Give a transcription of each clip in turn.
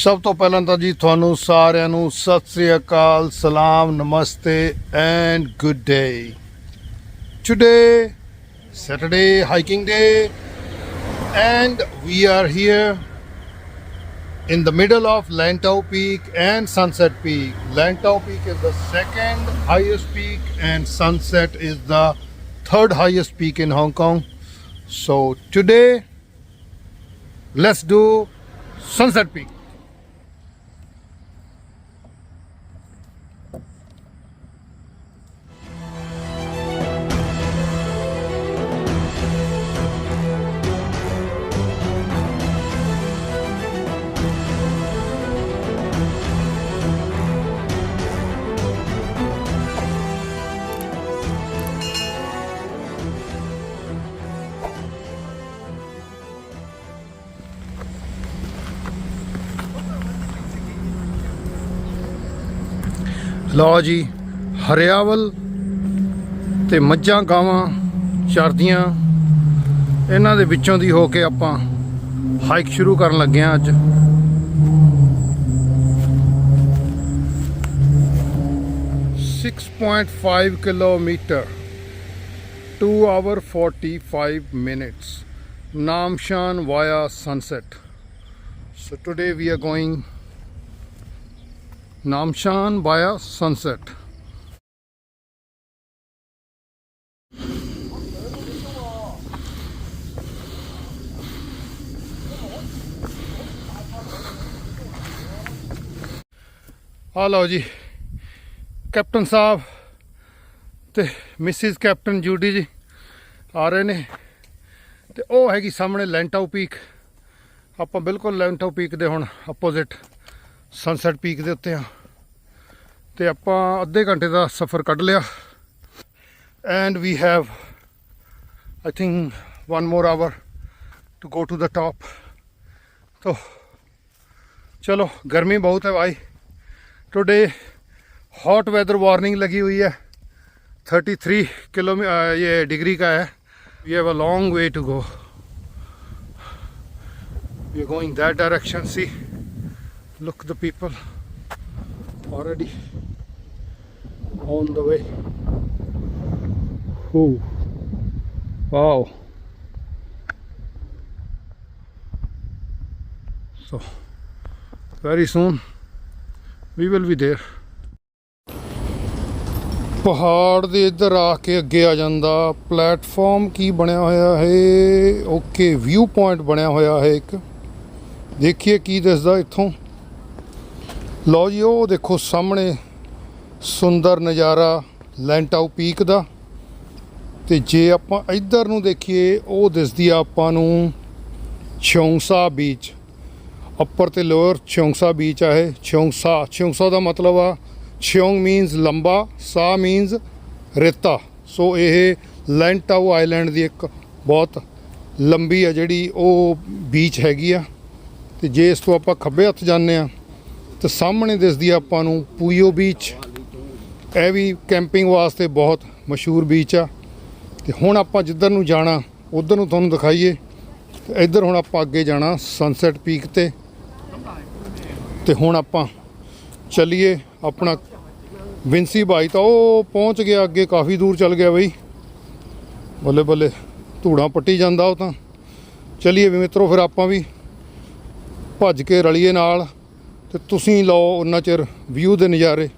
ਸਭ ਤੋਂ ਪਹਿਲਾਂ ਤਾਂ ਜੀ ਤੁਹਾਨੂੰ ਸਾਰਿਆਂ ਨੂੰ ਸਤਿ ਸ੍ਰੀ ਅਕਾਲ ਸਲਾਮ ਨਮਸਤੇ and good day today Saturday hiking day and we are here in the middle of Lantau Peak and Sunset Peak. Lantau Peak is the second highest peak and Sunset is the third highest peak in Hong Kong. So today let's do Sunset Peak. ਲਓ ਜੀ ਹਰਿਆਵਲ ਤੇ ਮੱਝਾਂ ਗਾਵਾਂ ਚਰਦੀਆਂ ਇਹਨਾਂ ਦੇ ਵਿੱਚੋਂ ਦੀ ਹੋ ਕੇ ਆਪਾਂ ਹਾਈਕ ਸ਼ੁਰੂ ਕਰਨ ਲੱਗੇ ਹਾਂ ਅੱਜ Six point five kilometer, two hour forty five minutes. Namshan via sunset. So today we are going Namshan via sunset. ਆ ਲਓ ਜੀ, ਕੈਪਟਨ ਸਾਹਿਬ ਤੇ ਮਿਸਿਸ ਕੈਪਟਨ ਜੂਡੀ ਜੀ ਆ ਰਹੇ ਨੇ ਤੇ ਉਹ ਹੈਗੀ ਸਾਹਮਣੇ ਲੈਂਟਾਓ ਪੀਕ ਆਪਾਂ ਬਿਲਕੁਲ ਲੈਂਟਾਓ ਪੀਕ ਦੇ ਹੁਣ ਆਪੋਜ਼ਿਟ ਸਨਸੈਟ ਪੀਕ ਦੇ ਉੱਤੇ ਆ ਤੇ ਆਪਾਂ ਅੱਧੇ ਘੰਟੇ ਦਾ ਸਫ਼ਰ ਕੱਢ ਲਿਆ and we have I think one more hour to go to the top तो चलो गर्मी बहुत है भाई टुडे हॉट वेदर वार्निंग लगी हुई है 33 किलोमीटर ये डिग्री का है we have a long way to go we are going that direction see look the people already on the way Ooh. wow so very soon we will be there ਪਹਾੜ ਦੇ ਇੱਧਰ ਆ ਕੇ ਅੱਗੇ ਆ ਜਾਂਦਾ ਪਲੇਟਫਾਰਮ ਕੀ ਬਣਿਆ ਹੋਇਆ ਹੈ ਓਕੇ ਵਿਊ ਪੁਆਇੰਟ ਬਣਿਆ ਹੋਇਆ ਹੈ ਇੱਕ ਦੇਖੀਏ ਕੀ ਦਿਸਦਾ ਇੱਥੋਂ ਲਓ ਜੀ, ਉਹ ਦੇਖੋ ਸਾਹਮਣੇ ਸੁੰਦਰ ਨਜ਼ਾਰਾ ਲੈਂਟਾਓ ਪੀਕ ਦਾ। ਤੇ ਜੇ ਆਪਾਂ ਇੱਧਰ ਨੂੰ ਦੇਖੀਏ, ਉਹ ਦਿਸਦੀ ਆ ਆਪਾਂ ਨੂੰ ਛੌਂਸਾ ਬੀਚ। ਅੱਪਰ ਤੇ ਲੋਅਰ ਛੌਂਸਾ ਬੀਚ ਆ ਇਹ, ਛੌਂਸਾ। ਛੌਂਸਾ ਦਾ ਮਤਲਬ ਆ ਛਿਓਂਗ ਮੀਨਸ ਲੰਬਾ, ਸਾ ਮੀਨਸ ਰੇਤਾ। ਸੋ ਇਹ ਲੈਂਟਾਓ ਆਈਲੈਂਡ ਦੀ ਇੱਕ ਬਹੁਤ ਲੰਬੀ ਆ ਜਿਹੜੀ ਉਹ ਬੀਚ ਹੈਗੀ ਆ। ਤੇ ਜੇ ਇਸ ਤੋਂ ਆਪਾਂ ਖੱਬੇ ਹੱਥ ਜਾਂਦੇ ਆ ਤੇ ਸਾਹਮਣੇ ਦਿਸਦੀ ਆਪਾਂ ਨੂੰ ਪੂਯੋ ਬੀਚ। ਇਹ ਵੀ ਕੈਂਪਿੰਗ ਵਾਸਤੇ ਬਹੁਤ ਮਸ਼ਹੂਰ ਬੀਚ ਆ। ਤੇ ਹੁਣ ਆਪਾਂ ਜਿੱਧਰ ਨੂੰ ਜਾਣਾ, ਉਧਰ ਨੂੰ ਤੁਹਾਨੂੰ ਦਿਖਾਈਏ। ਤੇ ਇੱਧਰ ਹੁਣ ਆਪਾਂ ਅੱਗੇ ਜਾਣਾ ਸਨਸੈਟ ਪੀਕ ਤੇ। ਤੇ ਹੁਣ ਆਪਾਂ ਚੱਲੀਏ ਆਪਣਾ ਵਿੰਸੀ ਭਾਈ ਤਾਂ ਉਹ ਪਹੁੰਚ ਗਿਆ ਅੱਗੇ, ਕਾਫੀ ਦੂਰ ਚੱਲ ਗਿਆ ਬਈ। ਬੱਲੇ ਬੱਲੇ, ਧੂੜਾਂ ਪੱਟੀ ਜਾਂਦਾ ਉਹ ਤਾਂ। ਚੱਲੀਏ ਵੀ ਮਿੱਤਰੋ ਫਿਰ ਆਪਾਂ ਵੀ ਭੱਜ ਕੇ ਰਲੀਏ ਨਾਲ। ਤੇ ਤੁਸੀਂ ਲਓ ਉਹਨਾਂ ਚਿਰ ਵਿਊ ਦੇ ਨਜ਼ਾਰੇ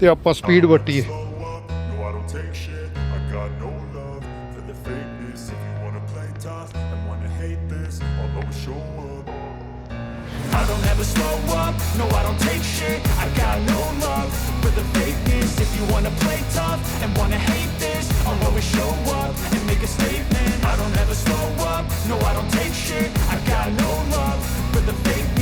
ਤੇ ਆਪਾਂ speed ਵੱਟੀਏ No, I don't take shit. I got no love for the fakeness. If you wanna play tough and wanna hate this, I'll always show up. I don't ever slow up, no I don't take shit I got no love for the fakeness If you wanna play tough and wanna hate this I'll always show up and make a statement I don't ever slow up, no I don't take shit I got no love for the fakeness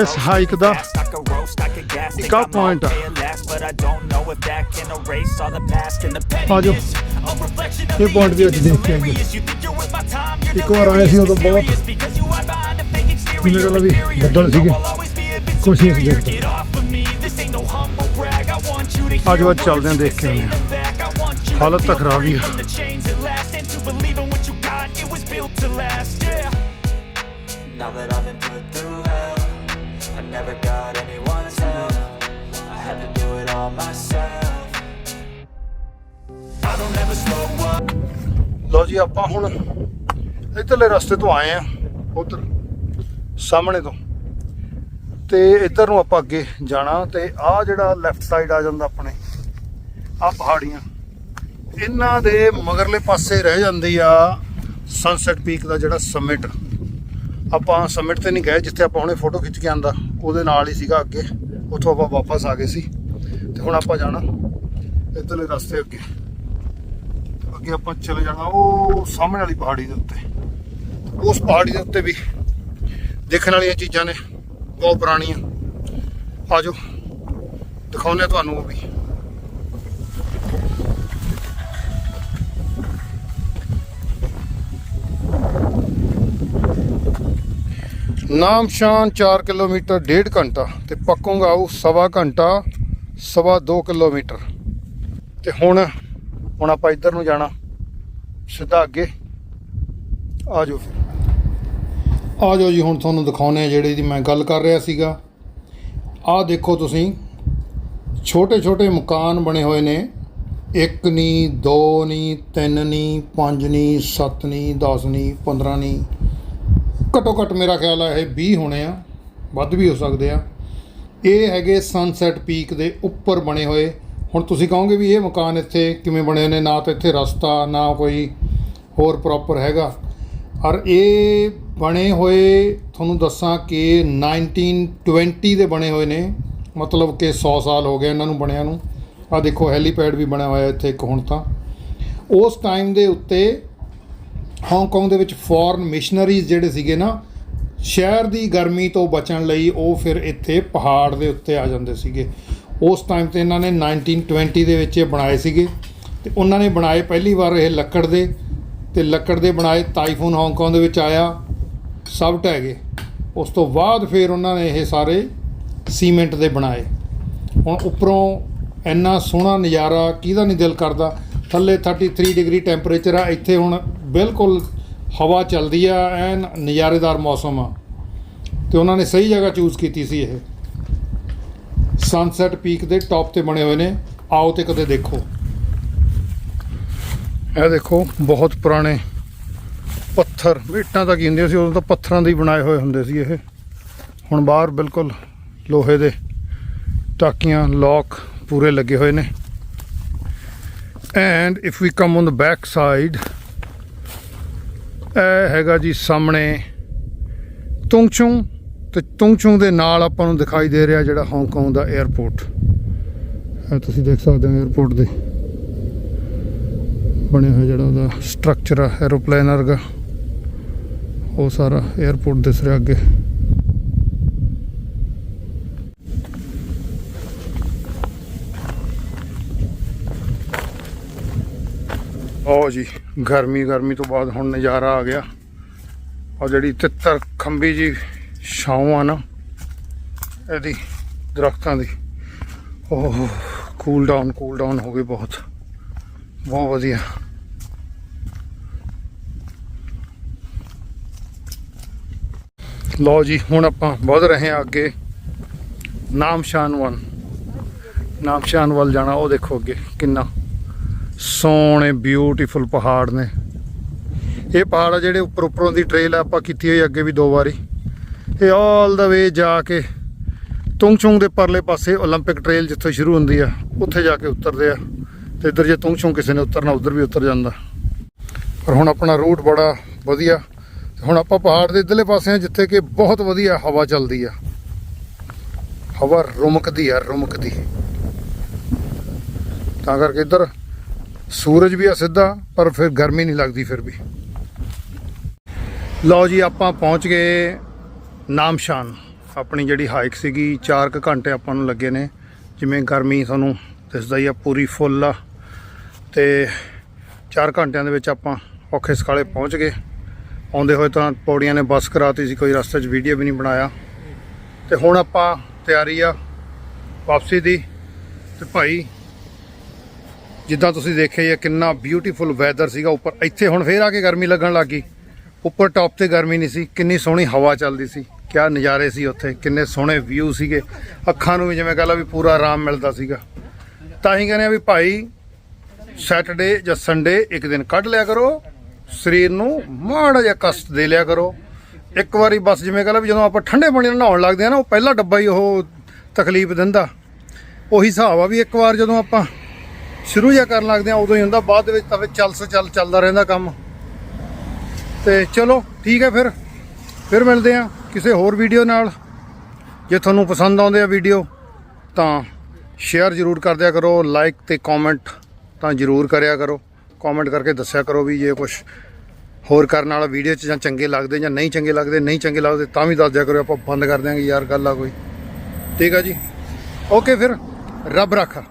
ਇਸ hike ਦਾ ਇੱਕਾ point ਆ। okay at last, but I don't know if that can erase all the past and the ਆ ਜਾਓ। pettiness. A reflection of ਇਹ point ਵੀ ਅੱਜ ਦੇਖ ਕੇ you're ਇੱਕ ਵਾਰ ਆਏ ਸੀ ਉਦੋਂ ਬਹੁਤ. ਮੇਰੇ ਨਾਲ ਵੀ. ਬੱਦਲ ਸੀਗੇ। I'll always be a bit ਕੁਛ ਨਹੀਂ ਸੀ superior. ਦੇਖਦਾ। Get off of me, this ain't no humble brag. I want you to ਅੱਜ ਚੱਲਦੇ ਆਂ, ਦੇਖ ਕੇ to ਹਾਲਤ ਤਾਂ ਖਰਾਬ ਹੀ ਆ। ਲਓ ਜੀ, ਆਪਾਂ ਹੁਣ ਇੱਧਰਲੇ ਰਸਤੇ ਤੋਂ ਆਏ ਆ ਉਧਰ, ਸਾਹਮਣੇ ਤੋਂ। ਤੇ ਇੱਧਰ ਨੂੰ ਆਪਾਂ ਅੱਗੇ ਜਾਣਾ ਤੇ ਆਹ ਜਿਹੜਾ ਲੈਫਟ ਸਾਈਡ ਆ ਜਾਂਦਾ ਆਪਣੇ ਆ ਪਹਾੜੀਆਂ। ਇਹਨਾਂ ਦੇ ਮਗਰਲੇ ਪਾਸੇ ਰਹਿ ਜਾਂਦੀ ਆ ਸਨਸੈਟ ਪੀਕ ਦਾ ਜਿਹੜਾ ਸਮਿਟ ਆਪਾਂ ਸਮਿਟ ਤੇ ਨਹੀਂ ਗਏ, ਜਿੱਥੇ ਆਪਾਂ ਹੁਣੇ ਫੋਟੋ ਖਿੱਚ ਕੇ ਆਂਦਾ, ਉਹਦੇ ਨਾਲ ਹੀ ਸੀਗਾ ਅੱਗੇ। ਉੱਥੋਂ ਆਪਾਂ ਵਾਪਸ ਆ ਗਏ ਸੀ। ਤੇ ਹੁਣ ਆਪਾਂ ਜਾਣਾ ਇੱਧਰਲੇ ਰਸਤੇ ਅੱਗੇ। ਅੱਗੇ ਆਪਾਂ ਚਲੇ ਜਾਣਾ, ਉਹ ਸਾਹਮਣੇ ਵਾਲੀ ਪਹਾੜੀ ਦੇ ਉੱਤੇ। ਉਸ ਪਹਾੜੀ ਦੇ ਉੱਤੇ ਵੀ ਦੇਖਣ ਵਾਲੀਆਂ ਚੀਜ਼ਾਂ ਨੇ, ਬਹੁਤ ਪੁਰਾਣੀਆਂ। ਆਜੋ, ਦਿਖਾਉਂਦੇ ਆ ਤੁਹਾਨੂੰ ਉਹ ਵੀ। ਨਾਮ ਸ਼ਾਨ 4 ਕਿਲੋਮੀਟਰ, ਡੇਢ ਘੰਟਾ ਤੇ ਉਹ ਸਵਾ ਘੰਟਾ, ਸਵਾ 2 ਕਿਲੋਮੀਟਰ। ਤੇ ਹੁਣ ਹੁਣ ਆਪਾਂ ਇੱਧਰ ਨੂੰ ਜਾਣਾ, ਸਿੱਧਾ ਅੱਗੇ। ਆ ਜਾਓ ਫਿਰ। ਆ ਜਾਓ ਜੀ, ਹੁਣ ਤੁਹਾਨੂੰ ਦਿਖਾਉਨੇ ਆ ਜਿਹੜੇ ਦੀ ਮੈਂ ਗੱਲ ਕਰ ਰਿਹਾ ਸੀਗਾ। ਆਹ ਦੇਖੋ ਤੁਸੀਂ ਛੋਟੇ ਛੋਟੇ ਮਕਾਨ ਬਣੇ ਹੋਏ ਨੇ। ਇੱਕ ਨਹੀਂ ਦੋ ਨਹੀਂ ਤਿੰਨ ਨਹੀਂ ਪੰਜ ਨਹੀਂ ਸੱਤ ਨਹੀਂ 10 ਨਹੀਂ 15 ਨਹੀਂ ਘੱਟੋ ਘੱਟ ਮੇਰਾ ਖਿਆਲ ਆ ਇਹ 20 ਹੋਣੇ ਆ, ਵੱਧ ਵੀ ਹੋ ਸਕਦੇ ਆ। ਇਹ ਹੈਗੇ ਸਨਸੈਟ ਪੀਕ ਦੇ ਉੱਪਰ ਬਣੇ ਹੋਏ। ਹੁਣ ਤੁਸੀਂ ਕਹੋਗੇ ਵੀ ਇਹ ਮਕਾਨ ਇੱਥੇ ਕਿਵੇਂ ਬਣੇ ਨੇ? ਨਾ ਤਾਂ ਇੱਥੇ ਰਸਤਾ, ਨਾ ਕੋਈ ਹੋਰ ਪ੍ਰੋਪਰ ਹੈਗਾ। ਔਰ ਇਹ ਬਣੇ ਹੋਏ, ਤੁਹਾਨੂੰ ਦੱਸਾਂ ਕਿ 1920 ਦੇ ਬਣੇ ਹੋਏ ਨੇ। ਮਤਲਬ ਕਿ 100 ਸਾਲ ਹੋ ਗਏ ਇਹਨਾਂ ਨੂੰ ਬਣਿਆ ਨੂੰ। ਆ ਦੇਖੋ, ਹੈਲੀਪੈਡ ਵੀ ਬਣਿਆ ਹੋਇਆ ਇੱਥੇ ਇੱਕ ਹੁਣ ਤਾਂ। ਉਸ ਟਾਈਮ ਦੇ ਉੱਤੇ ਹਾਂਗਕਾਂਗ ਦੇ ਵਿੱਚ ਫੋਰਨ ਮਿਸ਼ਨਰੀਜ਼ ਜਿਹੜੇ ਸੀਗੇ ਨਾ, ਸ਼ਹਿਰ ਦੀ ਗਰਮੀ ਤੋਂ ਬਚਣ ਲਈ ਉਹ ਫਿਰ ਇੱਥੇ ਪਹਾੜ ਦੇ ਉੱਤੇ ਆ ਜਾਂਦੇ ਸੀਗੇ। ਉਸ ਟਾਈਮ ਤੇ ਇਹਨਾਂ ਨੇ 1920 ਦੇ ਵਿੱਚ ਇਹ ਬਣਾਏ ਸੀਗੇ ਤੇ ਉਹਨਾਂ ਨੇ ਬਣਾਏ ਪਹਿਲੀ ਵਾਰ ਇਹ ਲੱਕੜ ਦੇ ਤੇ ਲੱਕੜ ਦੇ ਬਣਾਏ ਤਾਈਫੂਨ ਹਾਂਗਕਾਂਗ ਦੇ ਵਿੱਚ ਆਇਆ ਸਭ ਢਹਿ ਗਏ। ਉਸ ਤੋਂ ਬਾਅਦ ਫਿਰ ਉਹਨਾਂ ਨੇ ਇਹ ਸਾਰੇ ਸੀਮੈਂਟ ਦੇ ਬਣਾਏ। ਹੁਣ ਉੱਪਰੋਂ ਇੰਨਾ ਸੋਹਣਾ ਨਜ਼ਾਰਾ ਕਿਹਦਾ ਨਹੀਂ ਦਿਲ ਕਰਦਾ? ਥੱਲੇ 33 ਡਿਗਰੀ ਟੈਂਪਰੇਚਰ ਆ, ਇੱਥੇ ਹੁਣ ਬਿਲਕੁਲ ਹਵਾ ਚੱਲਦੀ ਆ, ਐਨ ਨਜ਼ਾਰੇਦਾਰ ਮੌਸਮ ਆ। ਤੇ ਉਹਨਾਂ ਨੇ ਸਹੀ ਜਗ੍ਹਾ ਚੂਜ਼ ਕੀਤੀ ਸੀ ਇਹ। ਸਨਸੈਟ ਪੀਕ ਦੇ ਟੌਪ ਤੇ ਬਣੇ ਹੋਏ ਨੇ। ਆਓ ਤੇ ਕਦੇ ਦੇਖੋ। ਇਹ ਦੇਖੋ, ਬਹੁਤ ਪੁਰਾਣੇ ਪੱਥਰ। ਇੱਟਾਂ ਤਾਂ ਕੀ ਹੁੰਦੀਆਂ ਸੀ, ਉਦੋਂ ਤਾਂ ਪੱਥਰਾਂ ਦੇ ਹੀ ਬਣਾਏ ਹੋਏ ਹੁੰਦੇ ਸੀ ਇਹ। ਹੁਣ ਬਾਹਰ ਬਿਲਕੁਲ ਲੋਹੇ ਦੇ ਟਾਕੀਆਂ ਲੌਕ ਪੂਰੇ ਲੱਗੇ ਹੋਏ ਨੇ। And if we come on the back side ਇਹ ਹੈਗਾ ਜੀ ਸਾਹਮਣੇ ਤੁੰਗਚੁੰਗ। ਤੇ ਚੌਂਚੋਂ ਦੇ ਨਾਲ ਆਪਾਂ ਨੂੰ ਦਿਖਾਈ ਦੇ ਰਿਹਾ ਜਿਹੜਾ ਹਾਂਗਕਾਂਗ ਦਾ 에어ਪੋਰਟ ਇਹ ਤੁਸੀਂ ਦੇਖ ਸਕਦੇ ਹੋ 에어ਪੋਰਟ ਦੇ ਬਣਿਆ ਹੋਇਆ ਜਿਹੜਾ ਉਹਦਾ ਸਟਰਕਚਰ ਆ ਐਰੋਪਲੇਨ ਵਰਗਾ। ਉਹ ਸਾਰਾ 에어ਪੋਰਟ ਦਿਸ ਰਿਹਾ ਅੱਗੇ। ਉਹ ਜੀ ਗਰਮੀ ਗਰਮੀ ਤੋਂ ਬਾਅਦ ਹੁਣ ਨਜ਼ਾਰਾ ਆ ਗਿਆ। ਔਰ ਜਿਹੜੀ ਤਿੱਤਰ ਖੰਬੀ ਜੀ ਛਾਂ ਆ ਨਾ ਇਹਦੀ ਦਰਖਤਾਂ ਦੀ। ਉਹ ਕੂਲ ਡਾਊਨ ਕੂਲ ਡਾਊਨ ਹੋ ਗਈ ਬਹੁਤ। ਬਹੁਤ ਵਧੀਆ। ਲਓ ਜੀ, ਹੁਣ ਆਪਾਂ ਵੱਧ ਰਹੇ ਹਾਂ ਅੱਗੇ। ਨਾਮਸ਼ਾਨ ਵੱਲ ਨਾਮਸ਼ਾਨ ਵੱਲ ਜਾਣਾ, ਉਹ ਦੇਖੋ ਅੱਗੇ ਕਿੰਨਾ ਸੋਹਣੇ ਬਿਊਟੀਫੁਲ ਪਹਾੜ ਨੇ। ਇਹ ਪਹਾੜ ਆ ਜਿਹੜੇ ਉੱਪਰ ਉੱਪਰੋਂ ਦੀ ਟ੍ਰੇਲ ਆਪਾਂ ਕੀਤੀ ਹੋਈ ਅੱਗੇ ਵੀ ਦੋ ਵਾਰੀ। ਇਹ ਆਲ ਦਾ ਵੇ ਜਾ ਕੇ ਤੁੰਗਚੁੰਗ ਦੇ ਪਰਲੇ ਪਾਸੇ 올림픽 ਟ੍ਰੇਲ ਜਿੱਥੋਂ ਸ਼ੁਰੂ ਹੁੰਦੀ ਆ ਉੱਥੇ ਜਾ ਕੇ ਉਤਰਦੇ ਆ ਤੇ ਇੱਧਰ ਜੇ ਤੁੰਗਚੁੰਗ ਕਿਸੇ ਨੇ ਉਤਰਨਾ ਉਧਰ ਵੀ ਉਤਰ ਜਾਂਦਾ ਪਰ ਹੁਣ ਆਪਣਾ ਰੂਟ ਬੜਾ ਵਧੀਆ ਤੇ ਹੁਣ ਆਪਾਂ ਪਹਾੜ ਦੇ ਇੱਧਰਲੇ ਪਾਸੇ ਆ ਜਿੱਥੇ ਕਿ ਬਹੁਤ ਵਧੀਆ ਹਵਾ ਚੱਲਦੀ ਆ ਹਵਾ ਰੁਮਕਦੀ ਆ ਰੁਮਕਦੀ ਤਾਂ ਕਰਕੇ ਇੱਧਰ ਸੂਰਜ ਵੀ ਆ ਸਿੱਧਾ ਪਰ ਫਿਰ ਗਰਮੀ ਨਹੀਂ ਲੱਗਦੀ ਫਿਰ ਵੀ ਲਓ ਜੀ ਆਪਾਂ ਪਹੁੰਚ ਗਏ ਨਾਮਸ਼ਾਨ ਆਪਣੀ ਜਿਹੜੀ ਹਾਈਕ ਸੀਗੀ 4 ਕੁ ਘੰਟੇ ਆਪਾਂ ਨੂੰ ਲੱਗੇ ਨੇ। ਜਿਵੇਂ ਗਰਮੀ ਤੁਹਾਨੂੰ ਦਿਸਦਾ ਹੀ ਆ, ਪੂਰੀ ਫੁੱਲ ਆ। ਤੇ 4 ਘੰਟਿਆਂ ਦੇ ਵਿੱਚ ਆਪਾਂ ਔਖੇ ਸਕਾਲੇ ਪਹੁੰਚ ਗਏ। ਆਉਂਦੇ ਹੋਏ ਤਾਂ ਪੌੜੀਆਂ ਨੇ ਬੱਸ ਕਰਾਤੀ ਸੀ, ਕੋਈ ਰਸਤੇ 'ਚ ਵੀਡੀਓ ਵੀ ਨਹੀਂ ਬਣਾਇਆ। ਤੇ ਹੁਣ ਆਪਾਂ ਤਿਆਰੀ ਆ ਵਾਪਸੀ ਦੀ। ਤੇ ਭਾਈ, ਜਿੱਦਾਂ ਤੁਸੀਂ ਦੇਖਿਆ ਹੀ ਆ, ਕਿੰਨਾ ਬਿਊਟੀਫੁਲ ਵੈਦਰ ਸੀਗਾ ਉੱਪਰ। ਇੱਥੇ ਹੁਣ ਫੇਰ ਆ ਕੇ ਗਰਮੀ ਲੱਗਣ ਲੱਗ ਗਈ। ਉੱਪਰ ਟੌਪ ਤੇ ਗਰਮੀ ਨਹੀਂ ਸੀ, ਕਿੰਨੀ ਸੋਹਣੀ ਹਵਾ ਚੱਲਦੀ ਸੀ। ਕਿਆ ਨਜ਼ਾਰੇ ਸੀ ਉੱਥੇ, ਕਿੰਨੇ ਸੋਹਣੇ ਵਿਊ ਸੀਗੇ। ਅੱਖਾਂ ਨੂੰ ਵੀ ਜਿਵੇਂ ਕਹ ਲਾ ਵੀ ਪੂਰਾ ਆਰਾਮ ਮਿਲਦਾ ਸੀਗਾ। ਤਾਂ ਹੀ ਕਹਿੰਦੇ ਆ ਵੀ ਭਾਈ ਸੈਟਰਡੇ ਜਾਂ ਸੰਡੇ ਇੱਕ ਦਿਨ ਕੱਢ ਲਿਆ ਕਰੋ, ਸਰੀਰ ਨੂੰ ਮਾੜਾ ਜਿਹਾ ਕਸ਼ਟ ਦੇ ਲਿਆ ਕਰੋ। ਇੱਕ ਵਾਰੀ ਬਸ ਜਿਵੇਂ ਕਹ ਲਾ ਵੀ ਜਦੋਂ ਆਪਾਂ ਠੰਡੇ ਪਾਣੀ ਨਾਲ ਨਹਾਉਣ ਲੱਗਦੇ ਆ ਨਾ, ਉਹ ਪਹਿਲਾ ਡੱਬਾ ਹੀ ਉਹ ਤਕਲੀਫ ਦਿੰਦਾ। ਉਹੀ ਹਿਸਾਬ ਆ ਵੀ ਇੱਕ ਵਾਰ ਜਦੋਂ ਆਪਾਂ ਸ਼ੁਰੂ ਜਿਹਾ ਕਰਨ ਲੱਗਦੇ ਆ, ਉਦੋਂ ਹੀ ਹੁੰਦਾ, ਬਾਅਦ ਦੇ ਵਿੱਚ ਤਾਂ ਫਿਰ ਚੱਲ ਸ ਚੱਲ ਚੱਲਦਾ ਰਹਿੰਦਾ ਕੰਮ। ਤੇ ਚਲੋ, ਠੀਕ ਹੈ ਫਿਰ। ਫਿਰ ਮਿਲਦੇ ਆ। ਕਿਸੇ ਹੋਰ ਵੀਡੀਓ ਨਾਲ ਜੇ ਤੁਹਾਨੂੰ ਪਸੰਦ ਆਉਂਦੇ ਆ ਵੀਡੀਓ, ਤਾਂ ਸ਼ੇਅਰ ਜ਼ਰੂਰ ਕਰ ਦਿਆ ਕਰੋ ਲਾਈਕ ਤੇ ਕਮੈਂਟ ਤਾਂ ਜ਼ਰੂਰ ਕਰਿਆ ਕਰੋ। ਕਮੈਂਟ ਕਰਕੇ ਦੱਸਿਆ ਕਰੋ ਵੀ ਜੇ ਕੁਝ ਹੋਰ ਕਰਨ ਵਾਲਾ ਵੀਡੀਓ 'ਚ ਜਾਂ ਚੰਗੇ ਲੱਗਦੇ ਜਾਂ ਨਹੀਂ ਚੰਗੇ ਲੱਗਦੇ, ਨਹੀਂ ਚੰਗੇ ਲੱਗਦੇ ਤਾਂ ਵੀ ਦੱਸ ਦਿਆ ਕਰੋ, ਆਪਾਂ ਬੰਦ ਕਰ ਦਿਆਂਗੇ ਯਾਰ, ਗੱਲ ਆ ਕੋਈ। ਠੀਕ ਆ ਜੀ? ਓਕੇ ਫਿਰ ਰੱਬ ਰੱਖਾ।